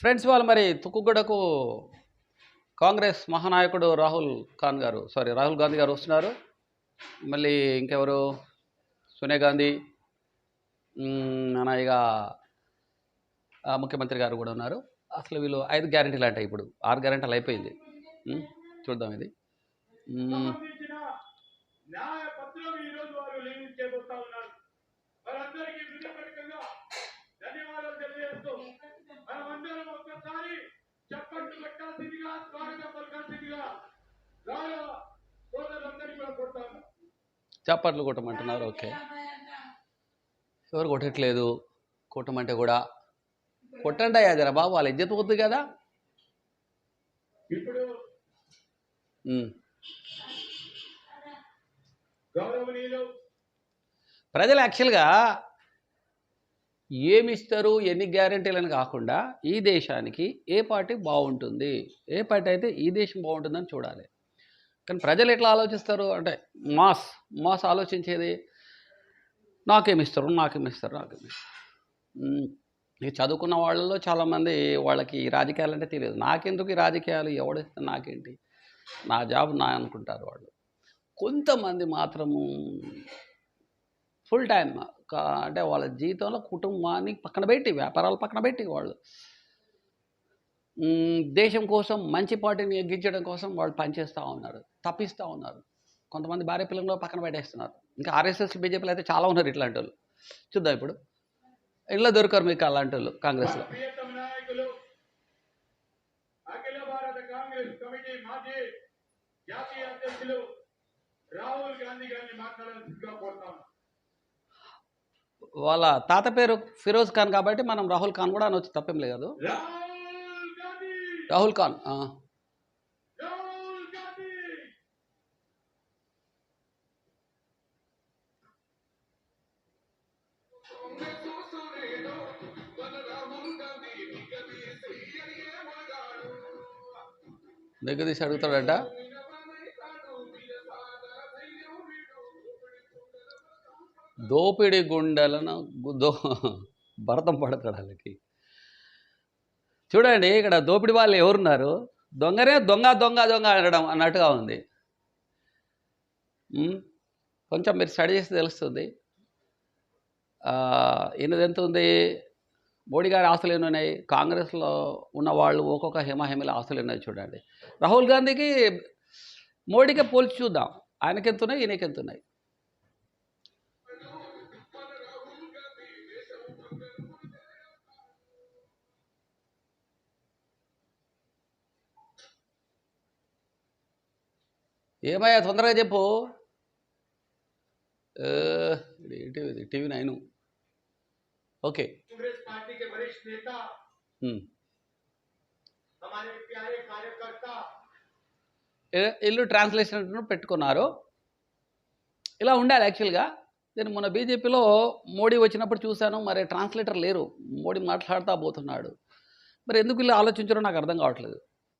Friends వాళ్ళు మరి తుక్కుగూడకు కాంగ్రెస్ మహానాయకుడు రాహుల్ ఖాన్ గారు సారీ రాహుల్ గాంధీ గారు వస్తున్నారు. మళ్ళీ ఇంకెవరు? సోనియా గాంధీ మ్మ్, ఇక ముఖ్యమంత్రి గారు కూడా ఉన్నారు. అసలు వీళ్ళు ఐదు గ్యారెంటీలు అంటే ఇప్పుడు ఆరు గ్యారెంటీలు అయిపోయింది. చూద్దాం ఇది. చప్పట్లు కొట్టమంటున్నారు ఓకే. ఎవరు కొట్టట్లేదు? కొట్టమంటే కూడా కొట్టండి అయ్యా జరా బాబు వాళ్ళ ఇజ్జత్ పోతుంది కదా. ప్రజలు యాక్చువల్గా ఏమి ఇస్తారు ఎన్ని గ్యారంటీలని కాకుండా ఈ దేశానికి ఏ పార్టీ బాగుంటుంది? ఏ పార్టీ అయితే ఈ దేశం బాగుంటుందని చూడాలి. కానీ ప్రజలు ఎట్లా ఆలోచిస్తారు? అంటే మాస్ మాస్ ఆలోచించేది నాకేమిస్తారు నాకేమిస్తారు నాకేమిస్తారు ఈ చదువుకున్న వాళ్ళలో చాలామంది వాళ్ళకి ఈ రాజకీయాలు అంటే తెలియదు. నాకెందుకు ఈ రాజకీయాలు? ఎవడిస్తే నాకేంటి? నా జాబ్ నా అనుకుంటారు వాళ్ళు. కొంతమంది మాత్రము ఫుల్ టైం అంటే వాళ్ళ జీవితంలో కుటుంబాన్ని పక్కన పెట్టి వ్యాపారాలు పక్కన పెట్టి వాళ్ళు. దేశం కోసం మంచి పార్టీని ఎగ్గించడం కోసం వాళ్ళు పనిచేస్తూ ఉన్నారు తప్పిస్తూ ఉన్నారు. కొంతమంది భార్య పిల్లలు పక్కన పెట్టేస్తున్నారు. ఇంకా ఆర్ఎస్ఎస్ బీజేపీలు అయితే చాలా ఉన్నారు ఇట్లాంటి వాళ్ళు. చూద్దాం ఇప్పుడు. ఇంట్లో దొరకరు మీకు అలాంటి వాళ్ళు కాంగ్రెస్లో. జాతీయ అధ్యక్షులు రాహుల్ గాంధీ గారిని మాట్లాడాల్సిందిగా కోరుతాను. వాళ్ళ తాత పేరు ఫిరోజ్ ఖాన్ కాబట్టి మనం రాహుల్ ఖాన్ కూడా అనొచ్చు తప్పేం లేదు. రాహుల్ ఖాన్ దగ్గర తీసి అడుగుతాడట. దోపిడి గుండెలను దో భరతం పడతాడు వాళ్ళకి. చూడండి ఇక్కడ దోపిడి వాళ్ళు ఎవరున్నారు? దొంగనే దొంగ దొంగ దొంగ అనడం అన్నట్టుగా ఉంది. కొంచెం మీరు స్టడీ చేస్తే తెలుస్తుంది. ఈయనది ఎంత ఉంది? మోడీ గారి ఆస్తులు ఎన్ని ఉన్నాయి? కాంగ్రెస్లో ఉన్న వాళ్ళు ఒక్కొక్క హిమహిమల ఆస్తులు ఉన్నాయి చూడండి. రాహుల్ గాంధీకి మోడీకి పోల్చి చూద్దాం. ఆయనకెంతున్నాయి ఎంత ఏమయ్యా తొందరగా చెప్పు. TV nine. ఓకే. ఇల్లు ట్రాన్స్లేషన్ పెట్టుకున్నారు. ఇలా ఉండాలి యాక్చువల్గా. నేను మొన్న బీజేపీలో మోడీ వచ్చినప్పుడు చూశాను మరి ట్రాన్స్లేటర్ లేరు. మోడీ మాట్లాడుతూ పోతున్నాడు. మరి ఎందుకు ఇలా ఆలోచించడం నాకు అర్థం కావట్లేదు.